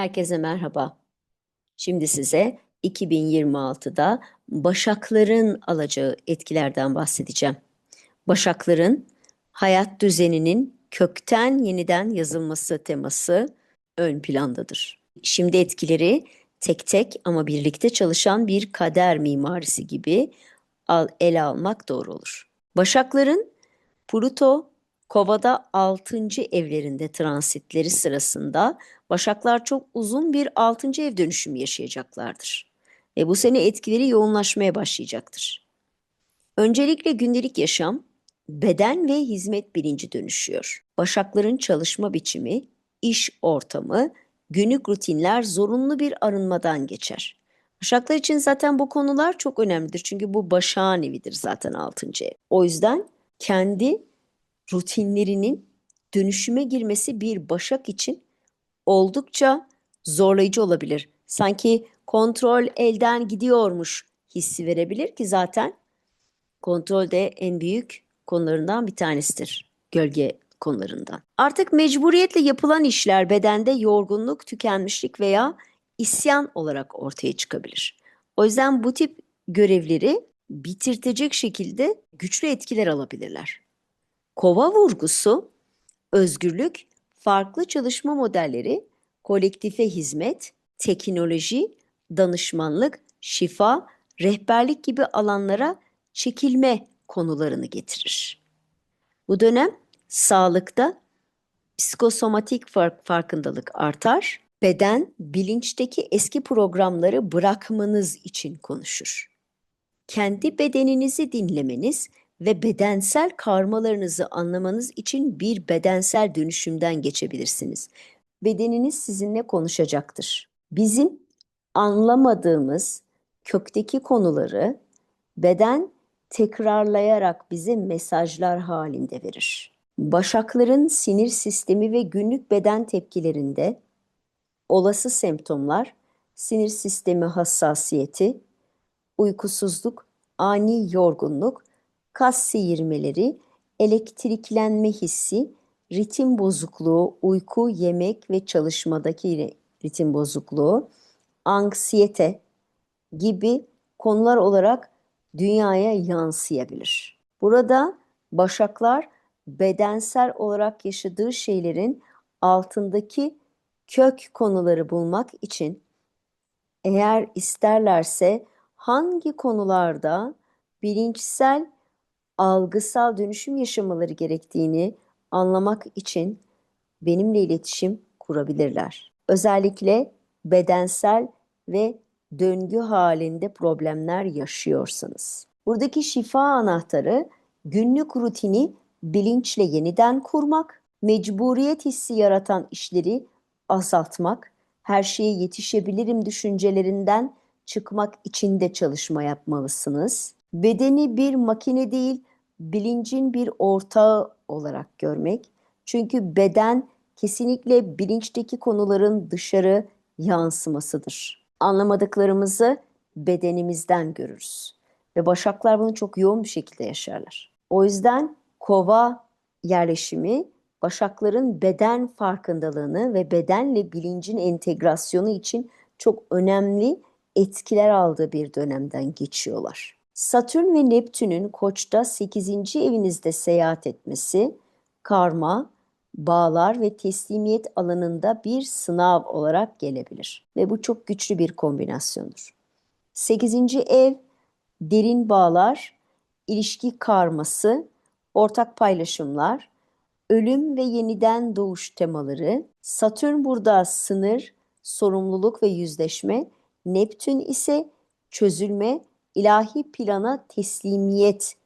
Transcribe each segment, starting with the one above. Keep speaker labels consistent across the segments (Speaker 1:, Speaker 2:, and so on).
Speaker 1: Herkese merhaba. Şimdi size 2026'da başakların alacağı etkilerden bahsedeceğim. Başakların hayat düzeninin kökten yeniden yazılması teması ön plandadır. Şimdi etkileri tek tek ama birlikte çalışan bir kader mimarisi gibi al, ele almak doğru olur. Başakların Pluto Kova'da 6. evlerinde transitleri sırasında Başaklar çok uzun bir 6. ev dönüşümü yaşayacaklardır. Ve bu sene etkileri yoğunlaşmaya başlayacaktır. Öncelikle gündelik yaşam, beden ve hizmet bilinci dönüşüyor. Başakların çalışma biçimi, iş ortamı, günlük rutinler zorunlu bir arınmadan geçer. Başaklar için zaten bu konular çok önemlidir. Çünkü bu başağın evidir zaten 6. ev. O yüzden kendi rutinlerinin dönüşüme girmesi bir başak için oldukça zorlayıcı olabilir. Sanki kontrol elden gidiyormuş hissi verebilir ki zaten kontrol de en büyük konularından bir tanesidir. Gölge konularından. Artık mecburiyetle yapılan işler bedende yorgunluk, tükenmişlik veya isyan olarak ortaya çıkabilir. O yüzden bu tip görevleri bitirtecek şekilde güçlü etkiler alabilirler. Kova vurgusu, özgürlük, farklı çalışma modelleri, kolektife hizmet, teknoloji, danışmanlık, şifa, rehberlik gibi alanlara çekilme konularını getirir. Bu dönem sağlıkta psikosomatik fark, farkındalık artar, beden bilinçteki eski programları bırakmanız için konuşur. Kendi bedeninizi dinlemeniz ve bedensel karmalarınızı anlamanız için bir bedensel dönüşümden geçebilirsiniz. Bedeniniz sizinle konuşacaktır. Bizim anlamadığımız kökteki konuları beden tekrarlayarak bize mesajlar halinde verir. Başakların sinir sistemi ve günlük beden tepkilerinde olası semptomlar sinir sistemi hassasiyeti, uykusuzluk, ani yorgunluk, kas seyirmeleri, elektriklenme hissi, ritim bozukluğu, uyku, yemek ve çalışmadaki ritim bozukluğu, anksiyete gibi konular olarak dünyaya yansıyabilir. Burada başaklar bedensel olarak yaşadığı şeylerin altındaki kök konuları bulmak için eğer isterlerse hangi konularda bilinçsel algısal dönüşüm yaşamaları gerektiğini anlamak için benimle iletişim kurabilirler. Özellikle bedensel ve döngü halinde problemler yaşıyorsanız. Buradaki şifa anahtarı günlük rutini bilinçle yeniden kurmak, mecburiyet hissi yaratan işleri azaltmak, her şeye yetişebilirim düşüncelerinden çıkmak için de çalışma yapmalısınız. Bedeni bir makine değil, bilincin bir ortağı olarak görmek. Çünkü beden kesinlikle bilinçteki konuların dışarı yansımasıdır. Anlamadıklarımızı bedenimizden görürüz. Ve başaklar bunu çok yoğun bir şekilde yaşarlar. O yüzden kova yerleşimi başakların beden farkındalığını ve bedenle bilincin entegrasyonu için çok önemli etkiler aldığı bir dönemden geçiyorlar. Satürn ve Neptün'ün Koç'ta 8. evinizde seyahat etmesi karma, bağlar ve teslimiyet alanında bir sınav olarak gelebilir ve bu çok güçlü bir kombinasyondur. 8. ev derin bağlar, ilişki karması, ortak paylaşımlar, ölüm ve yeniden doğuş temaları, Satürn burada sınır, sorumluluk ve yüzleşme, Neptün ise çözülme, ilahi plana teslimiyet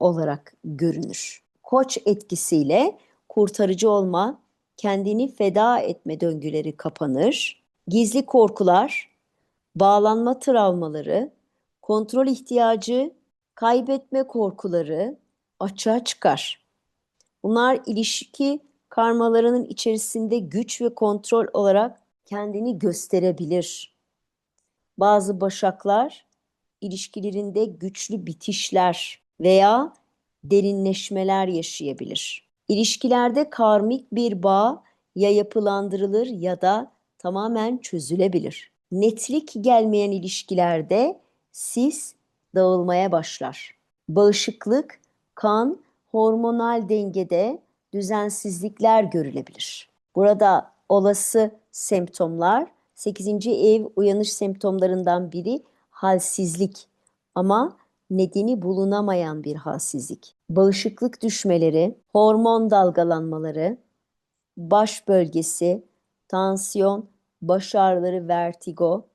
Speaker 1: olarak görünür. Koç etkisiyle kurtarıcı olma, kendini feda etme döngüleri kapanır. Gizli korkular, bağlanma travmaları, kontrol ihtiyacı, kaybetme korkuları açığa çıkar. Bunlar ilişki karmalarının içerisinde güç ve kontrol olarak kendini gösterebilir. Bazı başaklar ilişkilerinde güçlü bitişler veya derinleşmeler yaşayabilir. İlişkilerde karmik bir bağ ya yapılandırılır ya da tamamen çözülebilir. Netlik gelmeyen ilişkilerde sis dağılmaya başlar. Bağışıklık, kan, hormonal dengede düzensizlikler görülebilir. Burada olası semptomlar 8. ev uyanış semptomlarından biri halsizlik ama nedeni bulunamayan bir halsizlik. Bağışıklık düşmeleri, hormon dalgalanmaları, baş bölgesi, tansiyon, baş ağrıları, vertigo,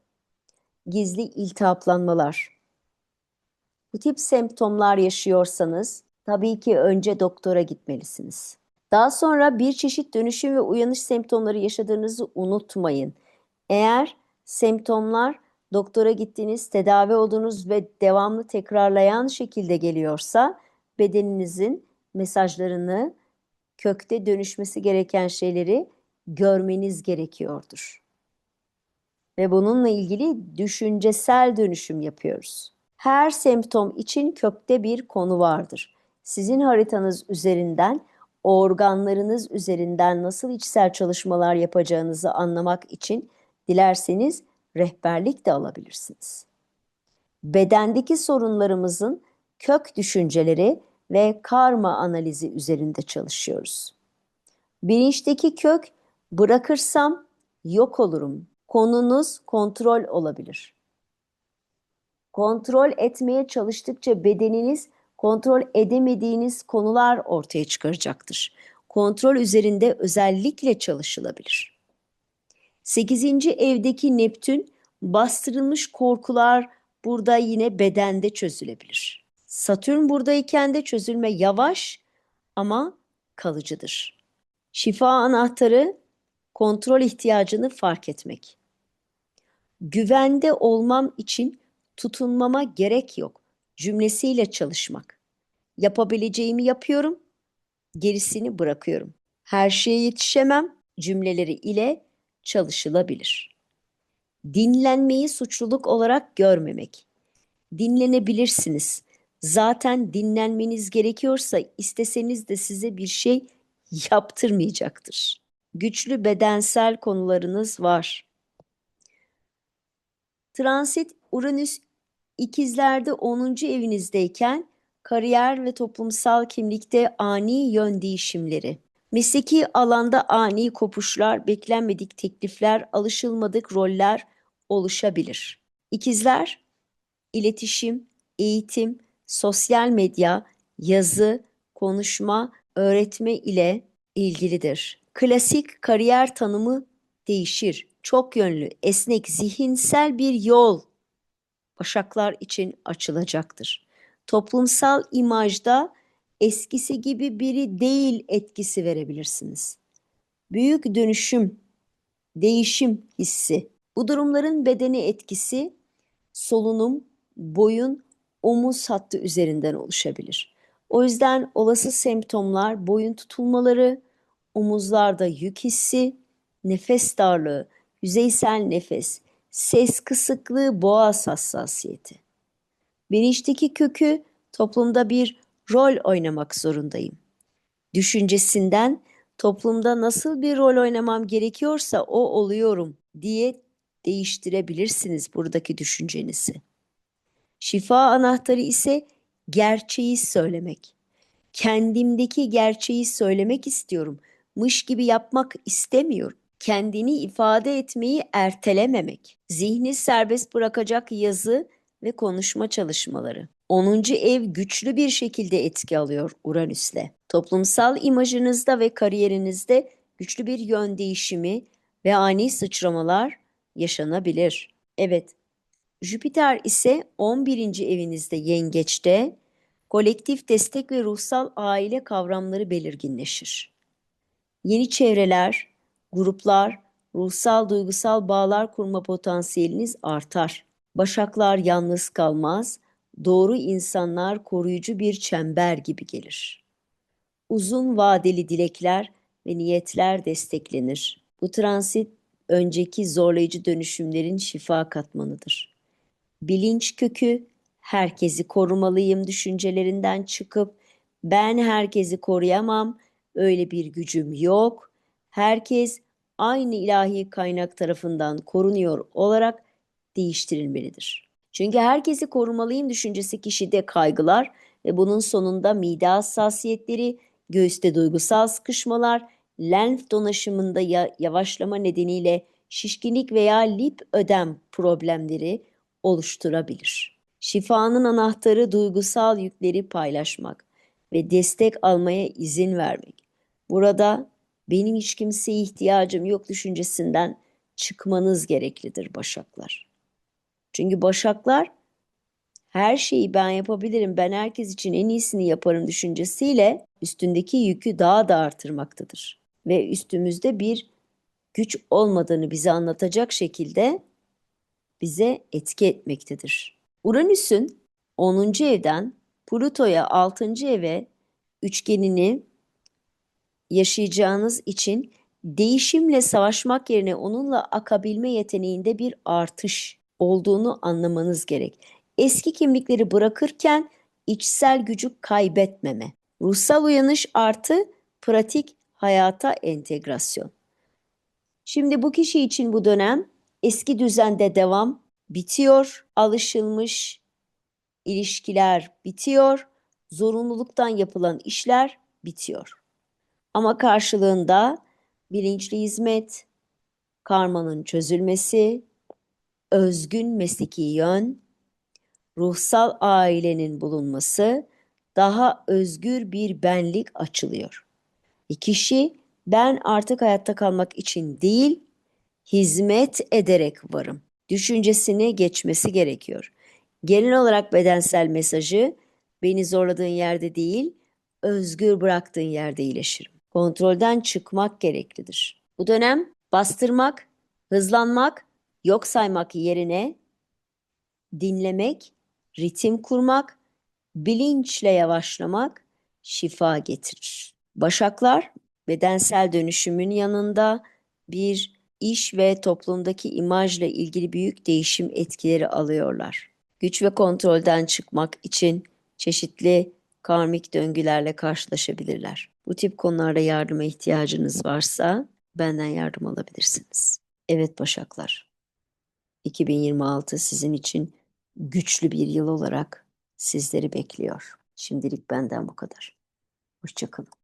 Speaker 1: gizli iltihaplanmalar. Bu tip semptomlar yaşıyorsanız tabii ki önce doktora gitmelisiniz. Daha sonra bir çeşit dönüşüm ve uyanış semptomları yaşadığınızı unutmayın. Eğer semptomlar doktora gittiniz, tedavi oldunuz ve devamlı tekrarlayan şekilde geliyorsa bedeninizin mesajlarını kökte dönüşmesi gereken şeyleri görmeniz gerekiyordur. Ve bununla ilgili düşüncesel dönüşüm yapıyoruz. Her semptom için kökte bir konu vardır. Sizin haritanız üzerinden, organlarınız üzerinden nasıl içsel çalışmalar yapacağınızı anlamak için dilerseniz rehberlik de alabilirsiniz. Bedendeki sorunlarımızın kök düşünceleri ve karma analizi üzerinde çalışıyoruz. Bilinçteki kök bırakırsam yok olurum. Konunuz kontrol olabilir. Kontrol etmeye çalıştıkça bedeniniz kontrol edemediğiniz konular ortaya çıkaracaktır. Kontrol üzerinde özellikle çalışılabilir. 8. evdeki Neptün bastırılmış korkular burada yine bedende çözülebilir. Satürn buradayken de çözülme yavaş ama kalıcıdır. Şifa anahtarı kontrol ihtiyacını fark etmek. Güvende olmam için tutunmama gerek yok cümlesiyle çalışmak. Yapabileceğimi yapıyorum, gerisini bırakıyorum. Her şeye yetişemem cümleleri ile çalışılabilir. Dinlenmeyi suçluluk olarak görmemek. Dinlenebilirsiniz. Zaten dinlenmeniz gerekiyorsa isteseniz de size bir şey yaptırmayacaktır. Güçlü bedensel konularınız var. Transit Uranüs ikizlerde 10. evinizdeyken kariyer ve toplumsal kimlikte ani yön değişimleri. Mesleki alanda ani kopuşlar, beklenmedik teklifler, alışılmadık roller oluşabilir. İkizler, iletişim, eğitim, sosyal medya, yazı, konuşma, öğretme ile ilgilidir. Klasik kariyer tanımı değişir. Çok yönlü, esnek, zihinsel bir yol Başaklar için açılacaktır. Toplumsal imajda eskisi gibi biri değil etkisi verebilirsiniz. Büyük dönüşüm, değişim hissi. Bu durumların bedeni etkisi solunum, boyun, omuz hattı üzerinden oluşabilir. O yüzden olası semptomlar boyun tutulmaları, omuzlarda yük hissi, nefes darlığı, yüzeysel nefes, ses kısıklığı, boğaz hassasiyeti. Bilinçteki kökü toplumda bir rol oynamak zorundayım. Düşüncesinden toplumda nasıl bir rol oynamam gerekiyorsa o oluyorum diye değiştirebilirsiniz buradaki düşüncenizi. Şifa anahtarı ise gerçeği söylemek. Kendimdeki gerçeği söylemek istiyorum. Mış gibi yapmak istemiyorum kendini ifade etmeyi ertelememek, zihni serbest bırakacak yazı ve konuşma çalışmaları. 10. ev güçlü bir şekilde etki alıyor Uranüs'le. Toplumsal imajınızda ve kariyerinizde güçlü bir yön değişimi ve ani sıçramalar yaşanabilir. Evet, Jüpiter ise 11. evinizde yengeçte kolektif destek ve ruhsal aile kavramları belirginleşir. Yeni çevreler, gruplar, ruhsal duygusal bağlar kurma potansiyeliniz artar. Başaklar yalnız kalmaz, doğru insanlar koruyucu bir çember gibi gelir. Uzun vadeli dilekler ve niyetler desteklenir. Bu transit önceki zorlayıcı dönüşümlerin şifa katmanıdır. Bilinç kökü herkesi korumalıyım düşüncelerinden çıkıp ben herkesi koruyamam, öyle bir gücüm yok Herkes aynı ilahi kaynak tarafından korunuyor olarak değiştirilmelidir. Çünkü herkesi korumalıyım düşüncesi kişide kaygılar ve bunun sonunda mide hassasiyetleri, göğüste duygusal sıkışmalar, lenf dolaşımında ya- yavaşlama nedeniyle şişkinlik veya lip ödem problemleri oluşturabilir. Şifanın anahtarı duygusal yükleri paylaşmak ve destek almaya izin vermek. Burada benim hiç kimseye ihtiyacım yok düşüncesinden çıkmanız gereklidir başaklar. Çünkü başaklar her şeyi ben yapabilirim, ben herkes için en iyisini yaparım düşüncesiyle üstündeki yükü daha da artırmaktadır. Ve üstümüzde bir güç olmadığını bize anlatacak şekilde bize etki etmektedir. Uranüs'ün 10. evden Plüto'ya 6. eve üçgenini yaşayacağınız için değişimle savaşmak yerine onunla akabilme yeteneğinde bir artış olduğunu anlamanız gerek. Eski kimlikleri bırakırken içsel gücü kaybetmeme. Ruhsal uyanış artı pratik hayata entegrasyon. Şimdi bu kişi için bu dönem eski düzende devam bitiyor, alışılmış ilişkiler bitiyor, zorunluluktan yapılan işler bitiyor. Ama karşılığında bilinçli hizmet, karmanın çözülmesi, özgün mesleki yön, ruhsal ailenin bulunması, daha özgür bir benlik açılıyor. E kişi ben artık hayatta kalmak için değil, hizmet ederek varım. Düşüncesine geçmesi gerekiyor. Genel olarak bedensel mesajı beni zorladığın yerde değil, özgür bıraktığın yerde iyileşirim. Kontrolden çıkmak gereklidir. Bu dönem bastırmak, hızlanmak, yok saymak yerine dinlemek, ritim kurmak, bilinçle yavaşlamak şifa getirir. Başaklar bedensel dönüşümün yanında bir iş ve toplumdaki imajla ilgili büyük değişim etkileri alıyorlar. Güç ve kontrolden çıkmak için çeşitli karmik döngülerle karşılaşabilirler. Bu tip konularda yardıma ihtiyacınız varsa benden yardım alabilirsiniz. Evet Başaklar. 2026 sizin için güçlü bir yıl olarak sizleri bekliyor. Şimdilik benden bu kadar. Hoşçakalın.